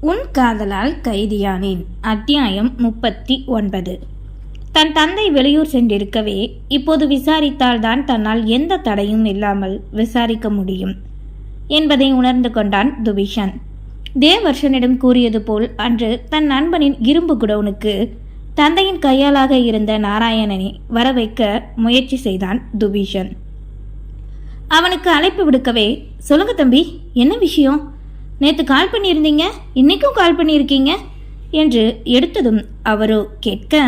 உன் காதலால் கைதியானேன். அத்தியாயம் முப்பத்தி ஒன்பது. தன் தந்தை வெளியூர் சென்றிருக்கவே இப்போது விசாரித்தால்தான் தன்னால் எந்த தடையும் இல்லாமல் விசாரிக்க முடியும் என்பதை உணர்ந்து கொண்டான் துபிஷன். தேவர்ஷனிடம் கூறியது போல் அன்று தன் நண்பனின் இரும்பு குடவுனுக்கு தந்தையின் கையாளாக இருந்த நாராயணனை வர வைக்க முயற்சி செய்தான் துபீஷன். அவனுக்கு அழைப்பு விடுக்கவே சொல்லுங்க தம்பி என்ன விஷயம்? நேற்று கால் பண்ணியிருந்தீங்க இன்னைக்கும் கால் பண்ணியிருக்கீங்க என்று எடுத்ததும் அவரோ கேட்க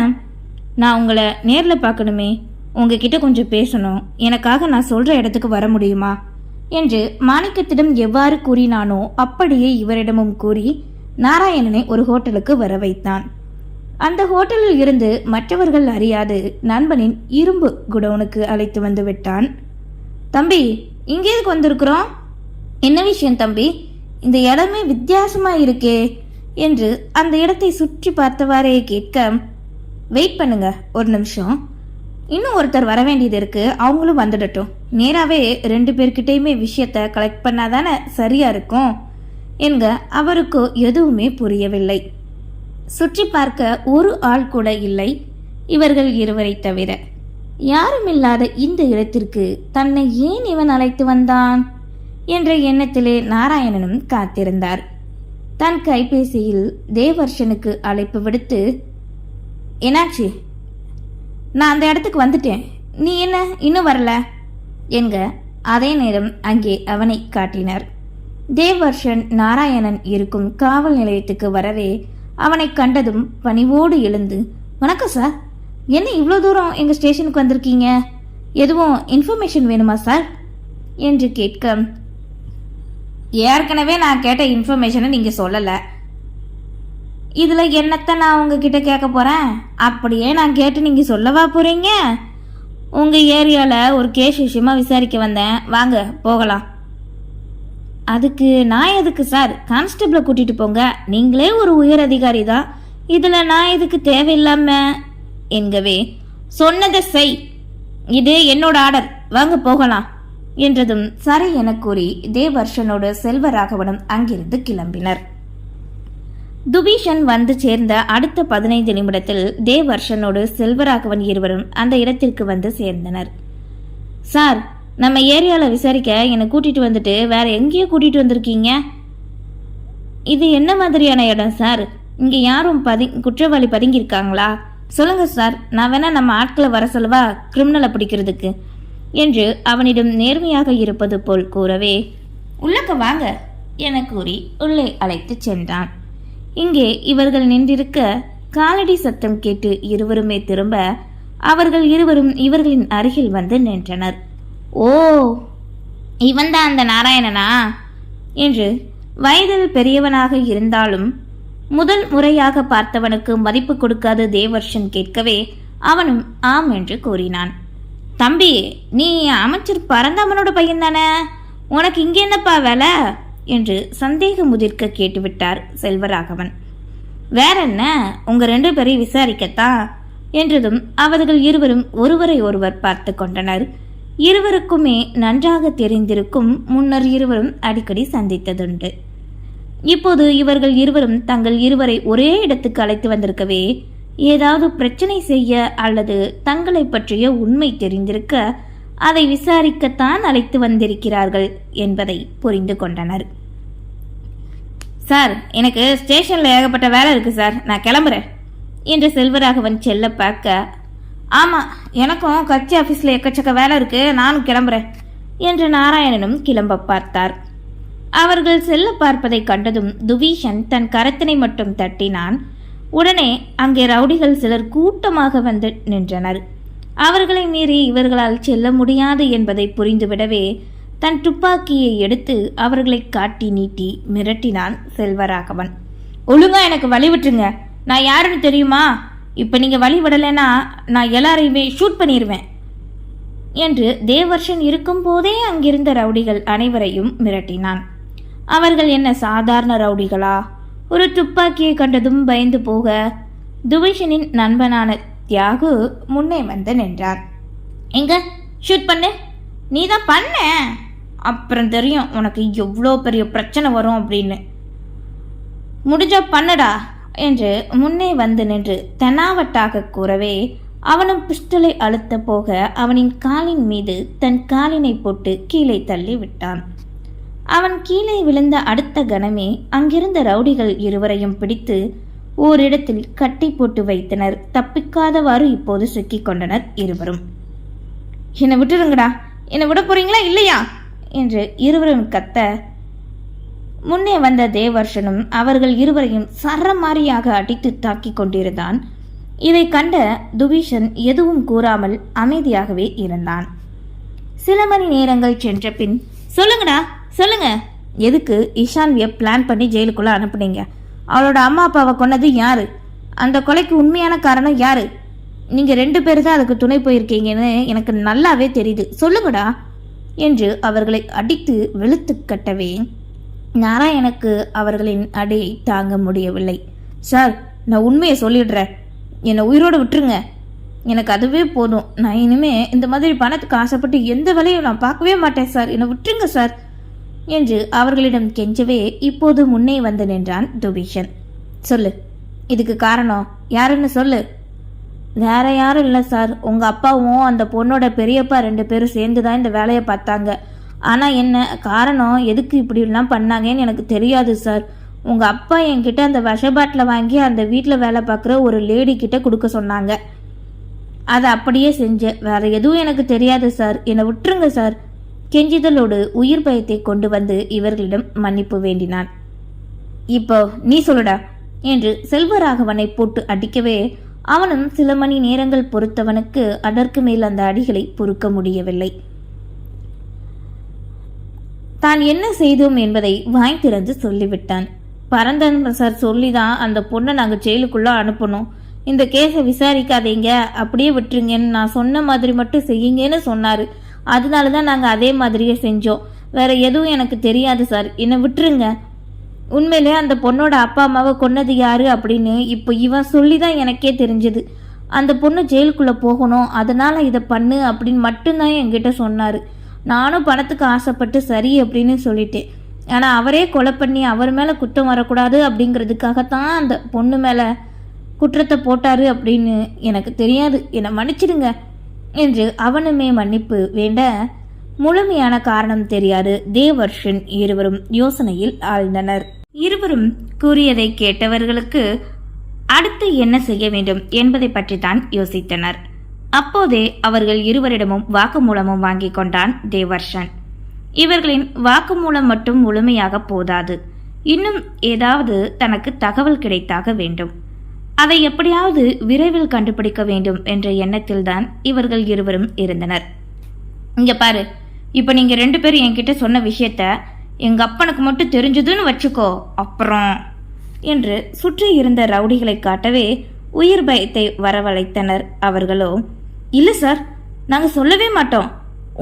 நான் உங்களை நேரில் பார்க்கணுமே உங்ககிட்ட கொஞ்சம் பேசணும். எனக்காக நான் சொல்கிற இடத்துக்கு வர முடியுமா? என்று மாணிக்கத்திடம் எவ்வாறு கூறினானோ அப்படியே இவரிடமும் கூறி நாராயணனை ஒரு ஹோட்டலுக்கு வர வைத்தான். அந்த ஹோட்டலில் இருந்து மற்றவர்கள் அறியாது நண்பனின் இரும்பு குடவுனுக்கு அழைத்து வந்து விட்டான். தம்பி இங்கே எதுக்கு வந்திருக்கிறோம்? என்ன விஷயம் தம்பி? இந்த இடமே வித்தியாசமா இருக்கே என்று அந்த இடத்தை சுற்றி பார்த்தவாறே கேட்க வெயிட் பண்ணுங்க ஒரு நிமிஷம். இன்னும் ஒருத்தர் வர வேண்டியது இருக்கு. அவங்களும் வந்துடட்டும். நேராகவே ரெண்டு பேர்கிட்டயுமே விஷயத்த கலெக்ட் பண்ணாதானே சரியா இருக்கும்? என்க அவருக்கு எதுவுமே புரியவில்லை. சுற்றி பார்க்க ஒரு ஆள் கூட இல்லை. இவர்கள் இருவரை தவிர. யாருமில்லாத இந்த இடத்திற்கு தன்னை ஏன் இவன் அழைத்து வந்தான்? என்ற எண்ணத்திலே நாராயணனும் காத்திருந்தார். தன் கைபேசியில் தேவர்ஷனுக்கு அழைப்பு விடுத்து என்னாச்சு? நான் அந்த இடத்துக்கு வந்துட்டேன். நீ என்ன இன்னும் வரல? என்க அதே நேரம் அங்கே அவனை காட்டினர். தேவர்ஷன் நாராயணன் இருக்கும் காவல் நிலையத்துக்கு வரவே அவனை கண்டதும் பணிவோடு எழுந்து வணக்கம் சார் என்ன இவ்வளோ தூரம் எங்கள் ஸ்டேஷனுக்கு வந்திருக்கீங்க? எதுவும் இன்ஃபர்மேஷன் வேணுமா சார்? என்று கேட்க ஏற்கனவே நான் கேட்ட இன்ஃபர்மேஷனை நீங்கள் சொல்லலை. இதில் என்னத்தை நான் உங்ககிட்ட கேட்க போகிறேன் அப்படியே நான் கேட்டு நீங்கள் சொல்லவா போகிறீங்க உங்கள் ஏரியாவில் ஒரு கேஸ் விஷயமா விசாரிக்க வந்தேன். வாங்க போகலாம். அதுக்கு நான் எதுக்கு சார்? கான்ஸ்டபிளை கூட்டிகிட்டு போங்க. நீங்களே ஒரு உயர் அதிகாரி தான். இதில் நான் எதுக்கு தேவையில்லாம? என்கவே சொன்னதை செய். இது என்னோட ஆர்டர் வாங்க போகலாம். என்றதும் சரி என கூறி தேவர்ஷனோடு செல்வராகவனும் அங்கிருந்து கிளம்பினர். துபீஷன் வந்து சேர்ந்த அடுத்த பதினைந்து நிமிடத்தில் தேவர்ஷனோடு செல்வராகவன் இருவரும் அந்த இடத்திற்கு வந்து சேர்ந்தனர். சார் நம்ம ஏரியாவில் விசாரிக்க என்னை கூட்டிட்டு வந்துட்டு வேற எங்கேயோ கூட்டிட்டு வந்திருக்கீங்க? இது என்ன மாதிரியான இடம் சார்? இங்கே யாரும் பதி குற்றவாளி பதுங்கியிருக்காங்களா? சொல்லுங்க சார். நான் வேணா நம்ம ஆட்களை வர சொல்லவா? கிரிமினலை பிடிக்கிறதுக்கு. என்று அவனிடம் நேர்மையாக இருப்பது போல் கூறவே உள்ளக்க வாங்க என கூறி உள்ளே அழைத்து சென்றான். இங்கே இவர்கள் நின்றிருக்க காலடி சத்தம் கேட்டு இருவருமே திரும்ப அவர்கள் இருவரும் இவர்களின் அருகில் வந்து நின்றனர். ஓ இவன்தான் அந்த நாராயணனா? என்று வயதில் பெரியவனாக இருந்தாலும் முதல் முறையாக பார்த்தவனுக்கு மதிப்பு கொடுக்காத தேவர்ஷன் கேட்கவே அவனும் ஆம் என்று கூறினான். தம்பி நீ அமைச்சர் பரந்தாமனோட பையன் தானே? உனக்கு இங்கே என்னப்பா வேலை? என்று சந்தேகம் முதிர்க்க கேட்டுவிட்டார் செல்வராகவன். வேற என்ன? உங்க ரெண்டு பேரையும் விசாரிக்கத்தான் என்றதும் அவர்கள் இருவரும் ஒருவரை ஒருவர் பார்த்து கொண்டனர். இருவருக்குமே நன்றாக தெரிந்திருக்கும் முன்னர் இருவரும் அடிக்கடி சந்தித்ததுண்டு. இப்போது இவர்கள் இருவரும் தங்கள் இருவரை ஒரே இடத்துக்கு அழைத்து வந்திருக்கவே ஏதாவது பிரச்சனை செய்ய அல்லது தங்களை பற்றிய உண்மை தெரிந்திருக்க அதை விசாரிக்கத்தான் அழைத்து வந்திருக்கிறார்கள் என்பதை புரிந்து கொண்டனர். சார் எனக்கு ஸ்டேஷனில் ஏகப்பட்ட வேலை இருக்குது சார். நான் கிளம்புறேன் என்று செல்வராகவன் செல்ல பார்க்க ஆமாம் எனக்கும் கட்சி ஆஃபீஸில் எக்கச்சக்க வேலை இருக்குது நானும் கிளம்புறேன் என்று நாராயணனும் கிளம்ப பார்த்தார். அவர்கள் செல்ல பார்ப்பதை கண்டதும் துவீஷன் தன் கரத்தினை மட்டும் தட்டினான். உடனே அங்கே ரவுடிகள் சிலர் கூட்டமாக வந்து நின்றனர். அவர்களை மீறி இவர்களால் செல்ல முடியாது என்பதை புரிந்துவிடவே தன் துப்பாக்கியை எடுத்து அவர்களை காட்டி நீட்டி மிரட்டினான் செல்வராகவன். ஒழுங்கா எனக்கு வழி விட்டுருங்க. நான் யாருன்னு தெரியுமா? இப்போ நீங்கள் வழி விடலைன்னா நான் எல்லாரையுமே ஷூட் பண்ணிடுவேன் என்று தேவர்ஷன் இருக்கும்போதே அங்கிருந்த ரவுடிகள் அனைவரையும் மிரட்டினான். அவர்கள் என்ன சாதாரண ரவுடிகளா? ஒரு துப்பாக்கியை கண்டதும் பயந்து போக துவைஷனின் நண்பனான தியாகு முன்னே வந்து நின்றான் எங்க? ஷூட் பண்ணு. நீ தான் பண்ண. அப்புறம் தெரியும் உனக்கு எவ்வளோ பெரிய பிரச்சனை வரும் அப்படின்னு. முடிஞ்சா பண்ணுடா என்று முன்னே வந்து நின்று தெனாவட்டாக கூறவே அவனும் பிஸ்டலை அழுத்த போக அவனின் காலின் மீது தன் காலினை போட்டு கீழே தள்ளி விட்டான். அவன் கீழே விழுந்த அடுத்த கணமே அங்கிருந்த ரவுடிகள் இருவரையும் பிடித்து ஓரிடத்தில் கட்டி போட்டு வைத்தனர். தப்பிக்காதவாறு இப்போது சிக்கிக் கொண்டனர் இருவரும். என்னை விட்டுருங்கடா. என்னை விட போறீங்களா இல்லையா? என்று இருவரும் கத்த. முன்னே வந்த தேவர்ஷனும் அவர்கள் இருவரையும் சரமாரியாக அடித்து தாக்கிக் கொண்டிருந்தான். இதை கண்ட துபீஷன் எதுவும் கூறாமல் அமைதியாகவே இருந்தான். சில மணி நேரங்கள் சென்ற பின் சொல்லுங்கடா. சொல்லுங்க. எதுக்கு இஷான்வியை பிளான் பண்ணி ஜெயிலுக்குள்ள அனுப்புனீங்க? அவளோட அம்மா அப்பாவை கொன்னது யாரு? அந்த கொலைக்கு உண்மையான காரணம் யாரு? நீங்க ரெண்டு பேர் தான் அதுக்கு துணை போயிருக்கீங்கன்னு எனக்கு நல்லாவே தெரியுது. சொல்லுங்கடா. என்று அவர்களை அடித்து வெளுத்து கட்டவே நாராயணக்கு அவர்களின் அடியை தாங்க முடியவில்லை. சார் நான் உண்மையை சொல்லிடுறேன். என்னை உயிரோடு விட்டுருங்க. எனக்கு அதுவே போதும். நான் இனிமே இந்த மாதிரி பணத்துக்கு ஆசைப்பட்டு எந்த வேலையும் நான் பார்க்கவே மாட்டேன் சார். என்னை விட்டுருங்க சார். என்று அவர்களிடம் கெஞ்சவே இப்போது முன்னே வந்து நின்றான் துபீஷன். சொல்லு. இதுக்கு காரணம் யாருன்னு சொல்லு. வேற யாரும் இல்லை சார். உங்க அப்பாவும் அந்த பொண்ணோட பெரியப்பா ரெண்டு பேரும் சேர்ந்து தான் இந்த வேலையை பார்த்தாங்க. ஆனால் என்ன காரணம் எதுக்கு இப்படிலாம் பண்ணாங்கன்னு எனக்கு தெரியாது சார். உங்க அப்பா என்கிட்ட அந்த விஷ பாட்டில் வாங்கி அந்த வீட்டில் வேலை பார்க்குற ஒரு லேடி கிட்ட கொடுக்க சொன்னாங்க. அதை அப்படியே செஞ்சேன். வேற எதுவும் எனக்கு தெரியாது சார். என்னை விட்டுருங்க சார். கெஞ்சிதலோடு உயிர் பயத்தை கொண்டு வந்து இவர்களிடம் மன்னிப்பு வேண்டினான். இப்போ நீ சொல்லுடா என்று செல்வராகவனை போட்டு அடிக்கவே அவனும் சில மணி நேரங்கள் பொறுத்தவனுக்கு அதற்கு மேல் அந்த அடிகளை பொறுக்க முடியவில்லை. தான் என்ன செய்தோம் என்பதை வாய் திறந்து சொல்லிவிட்டான். பரந்தன் சார் சொல்லிதான் அந்த பொண்ணை நாங்கள் ஜெயிலுக்குள்ள அனுப்பணும். இந்த கேஸை விசாரிக்காதீங்க அப்படியே விட்டுருங்கன்னு நான் சொன்ன மாதிரி மட்டும் செய்யுங்கன்னு சொன்னாரு. அதனால தான் நாங்கள் அதே மாதிரியே செஞ்சோம். வேற எதுவும் எனக்கு தெரியாது சார். என்னை விட்டுருங்க. உண்மையிலே அந்த பொண்ணோட அப்பா அம்மாவை கொன்னது யாரு அப்படின்னு இப்போ இவன் சொல்லி தான் எனக்கே தெரிஞ்சது. அந்த பொண்ணு ஜெயிலுக்குள்ளே போகணும். அதனால் இதை பண்ணு அப்படின்னு மட்டும்தான் என்கிட்ட சொன்னார். நானும் பணத்துக்கு ஆசைப்பட்டு சரி அப்படின்னு சொல்லிட்டேன். ஆனால் அவரே கொலை பண்ணி அவர் மேலே குற்றம் வரக்கூடாது அப்படிங்கிறதுக்காகத்தான் அந்த பொண்ணு மேலே குற்றத்தை போட்டார் அப்படின்னு எனக்கு தெரியாது. என்னை மன்னிச்சிடுங்க. என்று அவனுமே மன்னிப்பு வேண்ட முழுமையான காரணம் தெரியாது. தேவர்ஷன் இருவரும் யோசனையில் ஆழ்ந்தனர். இருவரும் கூறியதை கேட்டவர்களுக்கு அடுத்து என்ன செய்ய வேண்டும் என்பதை பற்றி தான் யோசித்தனர். அப்போதே அவர்கள் இருவரிடமும் வாக்குமூலமும் வாங்கி கொண்டான் தேவர்ஷன். இவர்களின் வாக்குமூலம் மட்டும் முழுமையாக போதாது. இன்னும் ஏதாவது தனக்கு தகவல் கிடைத்தாக வேண்டும். அதை எப்படியாவது விரைவில் கண்டுபிடிக்க வேண்டும் என்ற எண்ணத்தில்தான் இவர்கள் இருவரும் இருந்தனர். இங்க பாரு இப்போ நீங்க ரெண்டு பேரும் என்கிட்ட சொன்ன விஷயத்த எங்க அப்பனுக்கு மட்டும் தெரிஞ்சதுன்னு வச்சுக்கோ அப்புறம். என்று சுற்றி இருந்த ரவுடிகளை காட்டவே உயிர் பயத்தை வரவழைத்தனர் அவர்களோ. இல்லை சார் நாங்கள் சொல்லவே மாட்டோம்.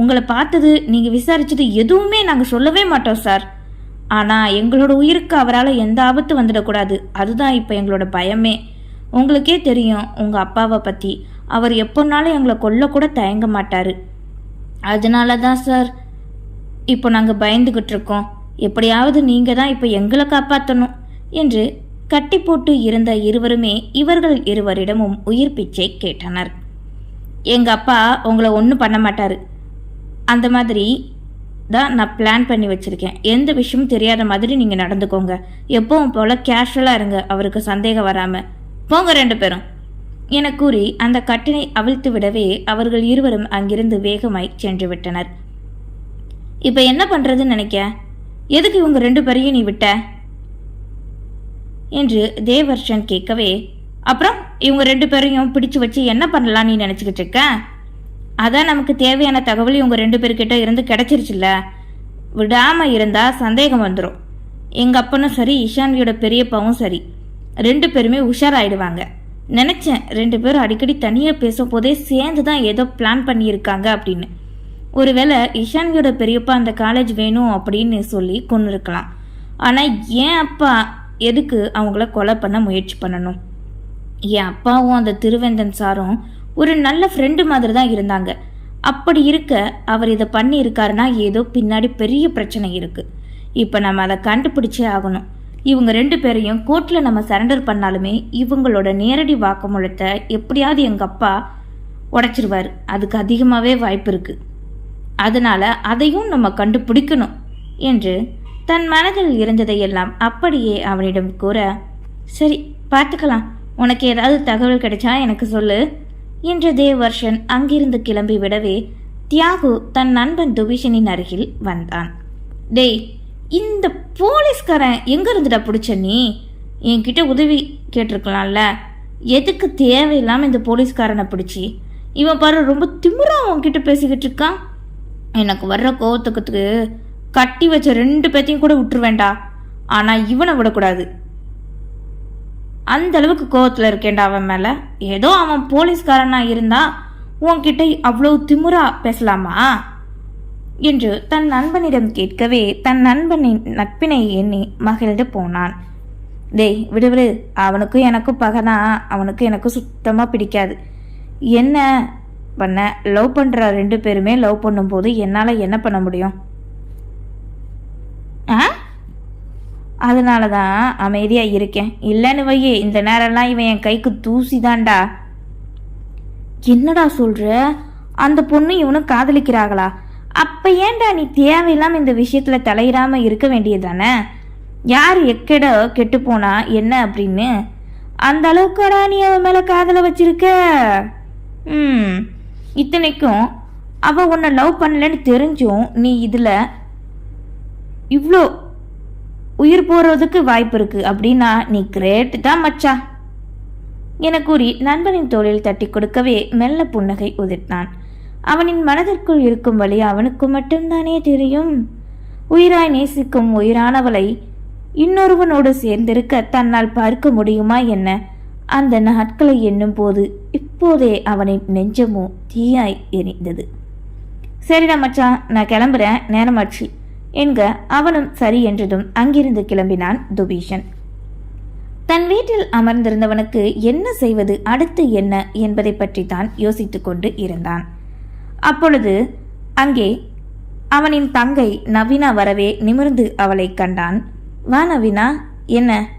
உங்களை பார்த்தது நீங்கள் விசாரிச்சது எதுவுமே நாங்கள் சொல்லவே மாட்டோம் சார். ஆனால் எங்களோட உயிருக்கு அவரால் எந்த ஆபத்து வந்துடக்கூடாது. அதுதான் இப்போ எங்களோட பயமே. உங்களுக்கே தெரியும் உங்கள் அப்பாவை பற்றி அவர் எப்போனாலும் எங்களை கொல்லக்கூட தயங்க மாட்டார். அதனால தான் சார் இப்போ நாங்கள் பயந்துக்கிட்டு இருக்கோம். எப்படியாவது நீங்கள் தான் இப்போ எங்களை காப்பாற்றணும் என்று கட்டி போட்டு இருந்த இருவருமே இவர்கள் இருவரிடமும் உயிர் பிச்சை கேட்டனர். எங்கள் அப்பா உங்களை ஒன்றும் பண்ண மாட்டார். அந்த மாதிரி தான் நான் பிளான் பண்ணி வச்சுருக்கேன். எந்த விஷயமும் தெரியாத மாதிரி நீங்கள் நடந்துக்கோங்க. எப்பவும் போல் கேஷுவலாக இருங்க. அவருக்கு சந்தேகம் வராமல் போங்க ரெண்டு பேரும் என கூறி அந்த கட்டினை அவிழ்த்து விடவே அவர்கள் இருவரும் அங்கிருந்து வேகமாய் சென்று விட்டனர் இப்போ என்ன பண்ணுறதுன்னு நினைக்க? எதுக்கு இவங்க ரெண்டு பேரையும் நீ விட்ட? என்று தேவர்ஷன் கேட்கவே அப்புறம் இவங்க ரெண்டு பேரையும் பிடிச்சு வச்சு என்ன பண்ணலாம் நீ நினச்சிக்கிட்டு இருக்க? அதான் நமக்கு தேவையான தகவல் இவங்க ரெண்டு பேர்கிட்ட இருந்து கிடைச்சிருச்சுல்ல. விடாமல் இருந்தால் சந்தேகம் வந்துடும் எங்கள் அப்பனும் சரி இஷான்வியோட பெரியப்பாவும் சரி. ரெண்டு பேருமே உஷாராயிடுவாங்க. நினச்சேன் ரெண்டு பேரும் அடிக்கடி தனியாக பேசும் போதே சேர்ந்து தான் ஏதோ பிளான் பண்ணியிருக்காங்க அப்படின்னு. ஒருவேளை இஷான்வியோட பெரியப்பா அந்த காலேஜ் வேணும் அப்படின்னு சொல்லி கொண்டு இருக்கலாம் ஆனால் ஏன் அப்பா எதுக்கு அவங்கள கொலை பண்ண முயற்சி பண்ணணும்? என் அப்பாவும் அந்த திருவேந்தன் சாரும் ஒரு நல்ல ஃப்ரெண்டு மாதிரி தான் இருந்தாங்க. அப்படி இருக்க அவர் இதை பண்ணியிருக்காருன்னா ஏதோ பின்னாடி பெரிய பிரச்சனை இருக்குது இப்போ நம்ம அதை கண்டுபிடிச்சே ஆகணும். இவங்க ரெண்டு பேரையும் கோர்ட்டில் நம்ம சரண்டர் பண்ணாலுமே இவங்களோட நேரடி வாக்குமூலத்தை எப்படியாவது எங்கள் அப்பா உடைச்சிருவார். அதுக்கு அதிகமாகவே வாய்ப்பு இருக்குது அதனால் அதையும் நம்ம கண்டுபிடிக்கணும் என்று தன் மனதில் இருந்ததையெல்லாம் அப்படியே அவனிடம் கூற சரி பார்த்துக்கலாம். உனக்கு ஏதாவது தகவல் கிடைச்சா எனக்கு சொல்லு. என்று தேவர்ஷன் அங்கிருந்து கிளம்பி விடவே தியாகு தன் நண்பன் துபிஷனின் அருகில் வந்தான். டேய் இந்த போலீஸ்காரன் எங்கே இருந்துடா பிடிச்ச நீ? என்கிட்ட உதவி கேட்டிருக்கலாம்ல. எதுக்கு தேவையில்லாமல் இந்த போலீஸ்காரனை பிடிச்சி? இவன் பாரு ரொம்ப திமுறா உன்கிட்ட பேசிக்கிட்டு இருக்கான். எனக்கு வர்ற கோவத்துக்கு கட்டி வச்ச ரெண்டு பேத்தையும் கூட விட்டுருவேண்டா ஆனால் இவனை விடக்கூடாது. அந்த அளவுக்கு கோவத்தில் இருக்கேன்டா அவன் மேலே. ஏதோ அவன் போலீஸ்காரனாக இருந்தா உன்கிட்ட அவ்வளோ திமுறா பேசலாமா? என்று தன் நண்பனிடம் கேட்கவே தன் நண்பனின் நட்பினை எண்ணி மகிழ்ந்து போனான். டேய் விடுவிடு. அவனுக்கும் எனக்கும் பகதான் அவனுக்கு எனக்கும் சுத்தமாக பிடிக்காது. என்ன பண்ண? லவ் பண்ணுற ரெண்டு பேருமே லவ் பண்ணும்போது என்னால் என்ன பண்ண முடியும்? ஆ? அதனால தான் அமைதியாக இருக்கேன். இல்லைன்னு வையே இந்த நேரம்லாம் இவன் என் கைக்கு தூசி தான்டா என்னடா சொல்கிற அந்த பொண்ணு இவனும் காதலிக்கிறாங்களா? அப்போ ஏன்டா நீ தேவையில்லாம இந்த விஷயத்தில் தலையிடாமல் இருக்க வேண்டியதானே யார் எக்கட கெட்டு போனா என்ன அப்படின்னு? அந்த அளவுக்குடா நீ அவன் மேலே காதல வச்சிருக்க? ம். இத்தனைக்கும் அவள் உன்னை லவ் பண்ணலன்னு தெரிஞ்சும் நீ இதில் இவ்வளோ உயிர் போகிறதுக்கு வாய்ப்பு இருக்குது அப்படின்னா நீ கிரேட் தான் மச்சா. என கூறி நண்பனின் தோளில் தட்டி கொடுக்கவே மெல்ல புன்னகை உதிர்த்தான். அவனின் மனதிற்குள் இருக்கும் வழி அவனுக்கு மட்டும்தானே தெரியும். உயிராய் நேசிக்கும் உயிரானவளை இன்னொருவனோடு சேர்ந்திருக்க தன்னால் பார்க்க முடியுமா என்ன? அந்த நாட்களை எண்ணும் போது இப்போதே அவனின் நெஞ்சமோ தீயாய் எரிந்தது. சரிடா மச்சான் நான் கிளம்புறேன். நேரமாச்சு. என்க அவனும் சரி என்றதும் அங்கிருந்து கிளம்பினான் துபீஷன். தன் வீட்டில் அமர்ந்திருந்தவனுக்கு என்ன செய்வது அடுத்து என்ன என்பதை பற்றி தான் யோசித்துக்கொண்டு இருந்தான். அப்பொழுது அங்கே அவனின் தங்கை நவீனா வரவே நிமிர்ந்து அவளை கண்டான். வா நவீனா. என்ன?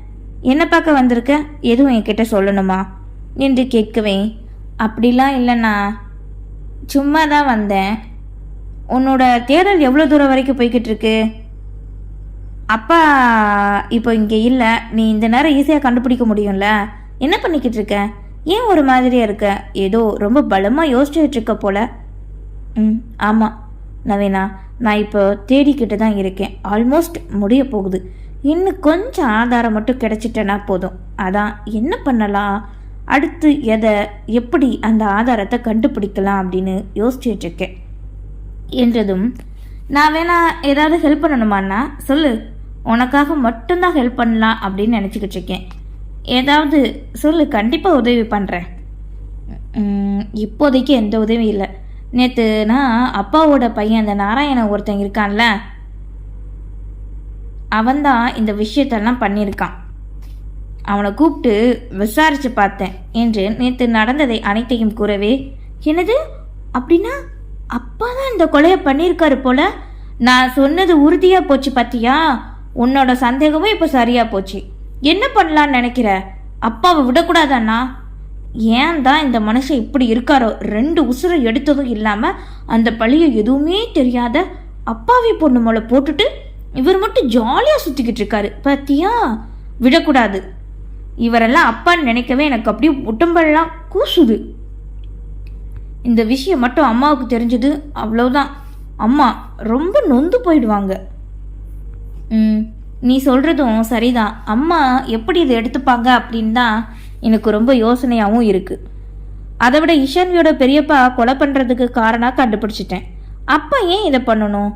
என்ன பார்க்க வந்திருக்க? எதுவும் என்கிட்ட சொல்லணுமா என்று கேட்கவே அப்படிலாம் இல்லைண்ணா. சும்மா தான் வந்தேன். உன்னோட தேடல் எவ்வளோ தூரம் வரைக்கும் போய்கிட்டு இருக்கு அப்பா இப்போ இங்கே இல்லை. நீ இந்த நேரம் ஈஸியாக கண்டுபிடிக்க முடியும்ல. என்ன பண்ணிக்கிட்டு இருக்க ஏன் ஒரு மாதிரியாக இருக்க? ஏதோ ரொம்ப பலமாக யோசிச்சுட்டு இருக்க போல. ம் ஆமாம் நவீனா நான் இப்போ தேடிக்கிட்டு தான் இருக்கேன். ஆல்மோஸ்ட் முடிய போகுது. இன்னும் கொஞ்சம் ஆதாரம் மட்டும் கிடச்சிட்டேன்னா போதும். அதான் என்ன பண்ணலாம்? அடுத்து எதை எப்படி அந்த ஆதாரத்தை கண்டுபிடிக்கலாம் அப்படின்னு யோசிச்சிட்ருக்கேன் என்றதும் நான் வேணா ஏதாவது ஹெல்ப் பண்ணணுமாண்ணா? சொல்லு. உனக்காக மட்டும்தான் ஹெல்ப் பண்ணலாம் அப்படின்னு நினச்சிக்கிட்டு இருக்கேன். ஏதாவது சொல்லு. கண்டிப்பாக உதவி பண்ணுறேன் இப்போதைக்கு எந்த உதவியும் இல்லை. நேற்று நான் அப்பாவோட பையன் அந்த நாராயணன் ஒருத்தன் இருக்கான்ல அவன்தான் இந்த விஷயத்தெல்லாம் பண்ணியிருக்கான். அவனை கூப்பிட்டு விசாரிச்சு பார்த்தேன் என்று நேற்று நடந்ததை அனைத்தையும் கூறவே என்னது? அப்படின்னா அப்பா தான் இந்த கொலையை பண்ணியிருக்காரு போல? நான் சொன்னது உறுதியாக போச்சு பார்த்தியா உன்னோட சந்தேகமும் இப்போ சரியாக போச்சு. என்ன பண்ணலான்னு நினைக்கிற? அப்பாவை விடக்கூடாதாண்ணா? ஏன் தான் இந்த மனுஷன் இப்படி இருக்காரோ? ரெண்டு உசுரை எடுத்ததும் இல்லாமல் அந்த பழியை எதுவுமே தெரியாத அப்பாவி பொண்ணு மேல போட்டுட்டு இவர் மட்டும் ஜாலியாக சுற்றிக்கிட்டு இருக்காரு. பாத்தியா? விடக்கூடாது. இவரெல்லாம் அப்பான்னு நினைக்கவே எனக்கு அப்படியே உடம்பெல்லாம் கூசுது. இந்த விஷயம் மட்டும் அம்மாவுக்கு தெரிஞ்சது. அவ்வளோதான் அம்மா ரொம்ப நொந்து போயிடுவாங்க. ம் நீ சொல்கிறதும் சரிதான். அம்மா எப்படி இதை எடுத்துப்பாங்க அப்படின்னு தான் எனக்கு ரொம்ப யோசனையாகவும் இருக்குது அதை விட இஷான்வியோட பெரியப்பா கொலை பண்ணுறதுக்கு காரணம் கண்டுபிடிச்சிட்டேன். அப்பா ஏன் இதை பண்ணணும்?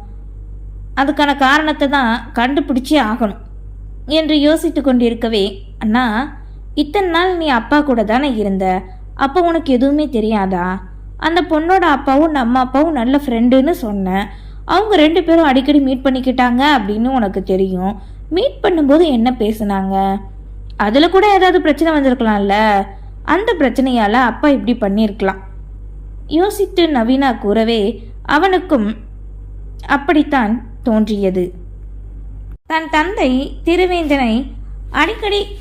அதுக்கான காரணத்தை தான் கண்டுபிடிச்சே ஆகணும். என்று யோசித்து கொண்டிருக்கவே அண்ணா இத்தனை நாள் நீ அப்பா கூட தானே இருந்த? அப்போ உனக்கு எதுவுமே தெரியாதா? அந்த பொண்ணோட அப்பாவும் நம்ம அப்பாவும் நல்ல ஃப்ரெண்டுன்னு சொன்னேன் அவங்க ரெண்டு பேரும் அடிக்கடி மீட் பண்ணிக்கிட்டாங்க அப்படின்னு உனக்கு தெரியும். மீட் பண்ணும்போது என்ன பேசுனாங்க? அதில் கூட ஏதாவது பிரச்சனை வந்திருக்கலாம்ல? அந்த பிரச்சனையால் அப்பா இப்படி பண்ணியிருக்கலாம். யோசித்து நவீனா கூறவே அவனுக்கும் அப்படித்தான் தோன்றியது. தன் தந்தை திருவேந்தனை அடிக்கடி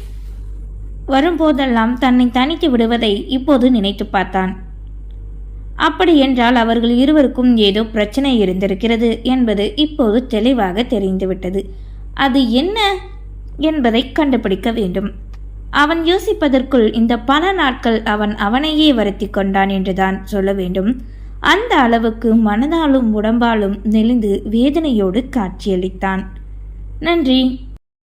வரும்போதெல்லாம் தன்னை தனித்து விடுவதை இப்போது நினைத்து பார்த்தான். அப்படி என்றால் அவர்கள் இருவருக்கும் ஏதோ பிரச்சனை இருந்திருக்கிறது என்பது இப்போது தெளிவாக தெரிந்துவிட்டது. அது என்ன? என்பதை கண்டுபிடிக்க வேண்டும். அவன் யோசிப்பதற்குள் இந்த பல நாட்கள் அவன் அவனையே வருத்தி கொண்டான் என்றுதான் சொல்ல வேண்டும். அந்த அளவுக்கு மனதாலும் உடம்பாலும் நெளிந்து வேதனையோடு காட்சியளித்தான். நன்றி.